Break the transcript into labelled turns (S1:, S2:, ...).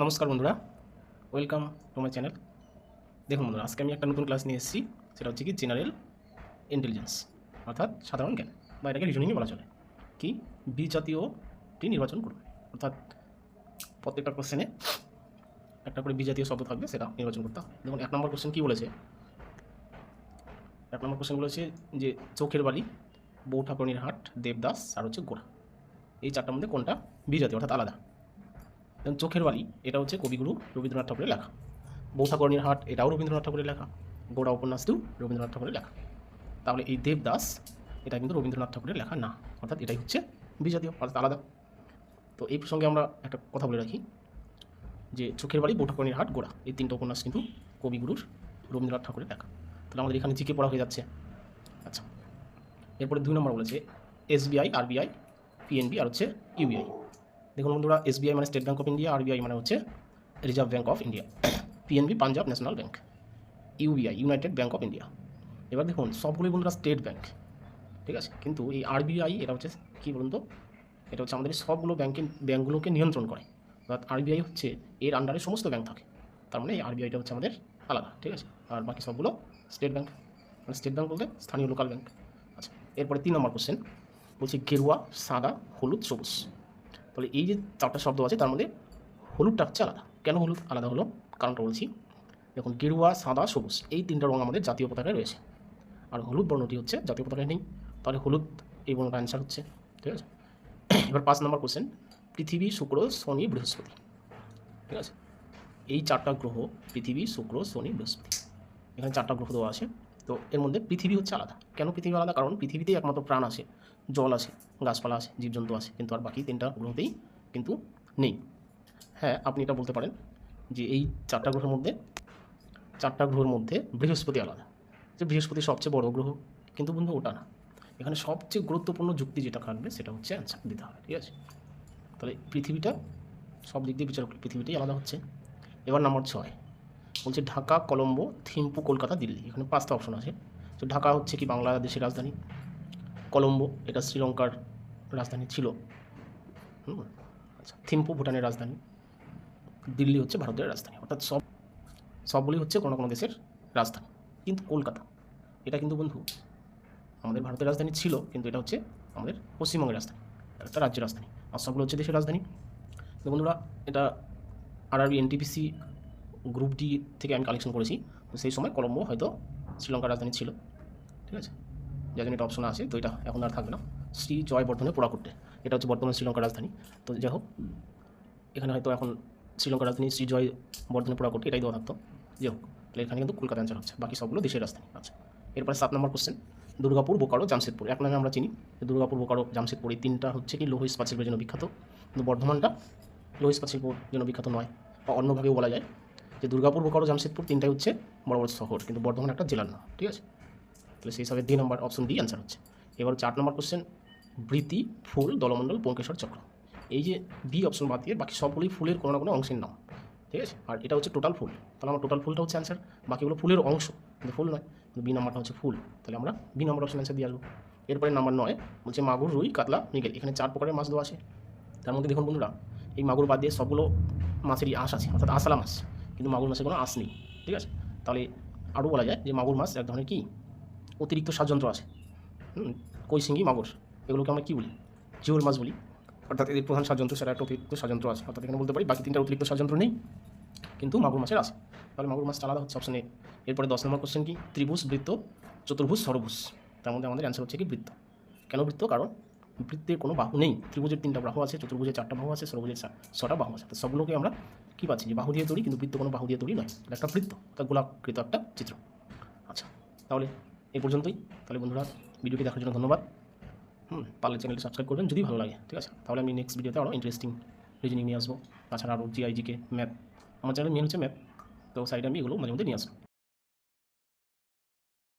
S1: নমস্কার বন্ধুরা welcome to my channel দেখুন বন্ধুরা, আজকে আমি একটা নতুন ক্লাস নিয়ে এসেছি, সেটা হচ্ছে কি জেনারেল ইন্টেলিজেন্স অর্থাৎ সাধারণ জ্ঞান, বা এটাকে রিজনিংই বলা চলে। কি? বি জাতীয়টি নির্বাচন করুন। অর্থাৎ প্রত্যেকটা কোশ্চেনে একটা করে বি জাতীয় শব্দ থাকবে, সেটা নির্বাচন করতে হবে। দেখুন, এক নম্বর কোশ্চেন কী বলেছে? এক নম্বর কোশ্চেন বলেছে যে চোখের বালি, বউ ঠাকুরনির হাট, দেবদাস, আর হচ্ছে গোড়া এই চারটার মধ্যে কোনটা বি জাতীয় অর্থাৎ আলাদা। যেমন চোখের বালি, এটা হচ্ছে কবিগুরু রবীন্দ্রনাথ ঠাকুরের লেখা। বৌঠাকর্ণীর হাট, এটাও রবীন্দ্রনাথ ঠাকুরের লেখা। গোড়া উপন্যাসটিও রবীন্দ্রনাথ ঠাকুরের লেখা। তাহলে এই দেবদাস, এটা কিন্তু রবীন্দ্রনাথ ঠাকুরের লেখা, না। অর্থাৎ এটাই হচ্ছে বিজাতীয়, অর্থাৎ আলাদা। তো এই প্রসঙ্গে আমরা একটা কথা বলে রাখি, যে চোখের বাড়ি বৌঠাকর্ণীর হাট, গোড়া, এই তিনটা উপন্যাস কিন্তু কবিগুরুর, রবীন্দ্রনাথ ঠাকুরের লেখা। তাহলে আমাদের এখানে জিকে পড়া হয়ে যাচ্ছে। আচ্ছা এরপরে দুই নম্বর বলেছে, এসবিআই, আরবিআই, পিএনবি, আর হচ্ছে ইউবিআই। দেখুন বন্ধুরা এসবিআই মানে State Bank of India RBI মানে হচ্ছে Reserve Bank of India PNB Punjab National Bank UBI United Bank of India এবার দেখুন, সবগুলোই বন্ধুরা স্টেট ব্যাঙ্ক ঠিক আছে? কিন্তু এই আরবিআই এটা হচ্ছে কী বলুন তো? এটা হচ্ছে আমাদের সবগুলো ব্যাঙ্কের ব্যাঙ্কগুলোকে নিয়ন্ত্রণ করে। অর্থাৎ আরবিআই হচ্ছে, এর আন্ডারে সমস্ত ব্যাঙ্ক থাকে। তার মানে এই আরবিআইটা হচ্ছে আমাদের আলাদা, ঠিক আছে? আর বাকি সবগুলো স্টেট ব্যাঙ্ক মানে স্টেট ব্যাঙ্ক বলতে স্থানীয় লোকাল ব্যাঙ্ক আচ্ছা এরপরে তিন নম্বর কোশ্চেন বলছি গেরুয়া, সাদা, হলুদ, সবুজ। তাহলে এই যে চারটা শব্দ আছে, তার মধ্যে হলুদটা হচ্ছে আলাদা। কেন হলুদ? আলাদা হলো, কারণটা বলছি। দেখুন, গেরুয়া, সাদা, সবুজ, এই তিনটা রঙ আমাদের জাতীয় পতাকায় রয়েছে। আর হলুদ বর্ণটি হচ্ছে জাতীয় পতাকায় নেই। তাহলে হলুদ, এই বর্ণটা অ্যান্সার হচ্ছে। ঠিক আছে? এবার পাঁচ নম্বর কোশ্চেন পৃথিবী, শুক্র, শনি, বৃহস্পতি। ঠিক আছে? এই চারটা গ্রহ, পৃথিবী, শুক্র, শনি, বৃহস্পতি। এখানে চারটা গ্রহ দেওয়া আছে। তো এর মধ্যে পৃথিবী হচ্ছে আলাদা। কেন পৃথিবী আলাদা? কারণ পৃথিবীতেই একমাত্র প্রাণ আছে, জল আছে, গাছপালা আছে, জীবজন্তু আছে, কিন্তু আর বাকি তিনটা গ্রহতেই কিন্তু নেই। হ্যাঁ আপনি এটা বলতে পারেন যে এই চারটা গ্রহের মধ্যে, চারটা গ্রহের মধ্যে বৃহস্পতি আলাদা। যে বৃহস্পতি সবচেয়ে বড় গ্রহ, কিন্তু বন্ধু ওটা না। এখানে সবচেয়ে গুরুত্বপূর্ণ যুক্তি যেটা কাটবে সেটা হচ্ছে অ্যান্সার দিতে হবে, ঠিক আছে? তাহলে পৃথিবীটা সব দিক দিয়ে বিচার পৃথিবীটাই আলাদা হচ্ছে। এবার নাম্বার ছয়। বলছে ঢাকা, কলম্বো, থিম্পু, কলকাতা, দিল্লি। এখানে পাঁচটা অপশন আছে। তো ঢাকা হচ্ছে কি বাংলাদেশের রাজধানী? কলম্বো, এটা শ্রীলঙ্কার রাজধানী ছিল। আচ্ছা থিম্পু ভুটানের রাজধানী। দিল্লি হচ্ছে ভারতের রাজধানী। অর্থাৎ সব, সবগুলি হচ্ছে কোনো কোনো দেশের রাজধানী। কিন্তু কলকাতা, এটা কিন্তু বন্ধু আমাদের ভারতের রাজধানী ছিল, কিন্তু এটা হচ্ছে আমাদের পশ্চিমবঙ্গের রাজধানী। একটা রাজ্যের রাজধানী। আর সবগুলো হচ্ছে দেশের রাজধানী। বন্ধুরা, এটা আরআরবি এনটিপিসি গ্রুপ ডি থেকে আমি কালেকশন করেছি। তো সেই সময় কলম্বো হয়তো শ্রীলঙ্কার রাজধানী ছিল। ঠিক আছে? যার জন্য এটা অপশন আছে, তো এটা এখন আর থাকবে না। শ্রী জয় বর্ধনে পোড়াকুট্টে এটা হচ্ছে বর্তমান শ্রীলঙ্কার রাজধানী। তো যাই হোক, এখানে হয়তো এখন শ্রীলঙ্কার রাজধানী শ্রী জয় বর্ধনে পোড়াকুট্টে এটাই দেওয়া থাকতো। যাই হোক, তাহলে এখানে কিন্তু কলকাতা অ্যান্সার হচ্ছে। বাকি সবগুলো দেশের রাজধানী। আচ্ছা এরপরে সাত নম্বর কোশ্চেন দুর্গাপুর, বোকারো, জামশেদপুর। এক নামে আমরা চিনি। দুর্গাপুর, বোকারো, জামশেদপুর, এই তিনটা হচ্ছে কি লৌহ ইস্পাত শিল্পের জন্য বিখ্যাত। কিন্তু বর্ধমানটা লৌহ ইস্পাত জন্য বিখ্যাত নয়, বা অন্যভাবেও বলা যায়। যে দুর্গাপুর, বোকারো, জামশেদপুর তিনটাই হচ্ছে বড় বড় শহর, কিন্তু বর্ধমান একটা জেলার না ঠিক আছে? তাহলে সেই হিসাবে দুই নম্বর অপশন ডি অ্যান্সার হচ্ছে। এবার চার নম্বর কোশ্চেন বৃতি ফুল, দলমণ্ডল, পঙ্কেশ্বর চক্র। এই যে বি অপশন বাদ দিয়ে বাকি সবগুলোই ফুলের কোনো না কোনো অংশের নাম, ঠিক আছে? আর এটা হচ্ছে টোটাল ফুল। তাহলে আমার টোটাল ফুলটা হচ্ছে অ্যান্সার বাকিগুলো ফুলের অংশ, কিন্তু ফুল নয়, কিন্তু বি নাম্বারটা হচ্ছে ফুল। তাহলে আমরা বি নম্বর অপশন অ্যান্সার দিয়ে আসব। এরপরে নাম্বার নয়, বলছে মাগুর, রুই, কাতলা, মিগেল। এখানে চার প্রকারের মাছ দেওয়া আছে। তার মধ্যে দেখুন বন্ধুরা, এই মাগুর বাদ দিয়ে সবগুলো মাছেরই আঁশ আছে, অর্থাৎ আসালা মাছ। কিন্তু মাগুর মাছের কোনো আঁশ নেই, ঠিক আছে? তাহলে আরও বলা যায় যে মাগুর মাছ এক ধরনের কী? অতিরিক্ত ষড়যন্ত্র আছে। কই শিঙ্গি মাগুর, এগুলোকে আমরা কী বলি? জিওর মাছ বলি। অর্থাৎ এদের প্রধান ষড়যন্ত্র সেটা একটা অতিরিক্ত ষড়যন্ত্র আছে, অর্থাৎ এখানে বলতে পারি বাকি তিনটা অতিরিক্ত ষড়যন্ত্র নেই, কিন্তু মাগুর মাছের আছে। তাহলে মাগুর মাছটা আলাদা হচ্ছে অপশন এরপরে দশ নম্বর কোশ্চেন কি? ত্রিভুজ, বৃত্ত, চতুর্ভুজ সরভুজ তার মধ্যে আমাদের অ্যান্সার হচ্ছে কি বৃত্ত। কেন বৃত্ত? কারণ বৃত্তের কোনো বাহু নেই। ত্রিভুজের তিনটা বাহু আছে, চতুর্ভুজের চারটা বাহু আছে সরভুজের ছটা বাহু আছে। তো সবগুলোকে আমরা কী পাচ্ছি? যে বাহু দিয়ে তৈরি, কিন্তু বৃত্ত কোনো বাহু দিয়ে তৈরি নয়। এটা একটা বৃত্ত একটা গোলাকৃত একটা চিত্র। আচ্ছা তাহলে এই পর্যন্তই। তাহলে বন্ধুরা, ভিডিওটি দেখার জন্য ধন্যবাদ। হুম, পারলে চ্যানেলটি সাবস্ক্রাইব করবেন যদি ভালো লাগে, ঠিক আছে? তাহলে আমি নেক্সট ভিডিওতে আরও ইন্টারেস্টিং রিজনিং নিয়ে আসব। তাছাড়া আরও জিআইজিকে ম্যাথ আমার চ্যানেল মেন হচ্ছে ম্যাথ তো সাইডে আমি এগুলো মাঝে মধ্যে নিয়ে আসব।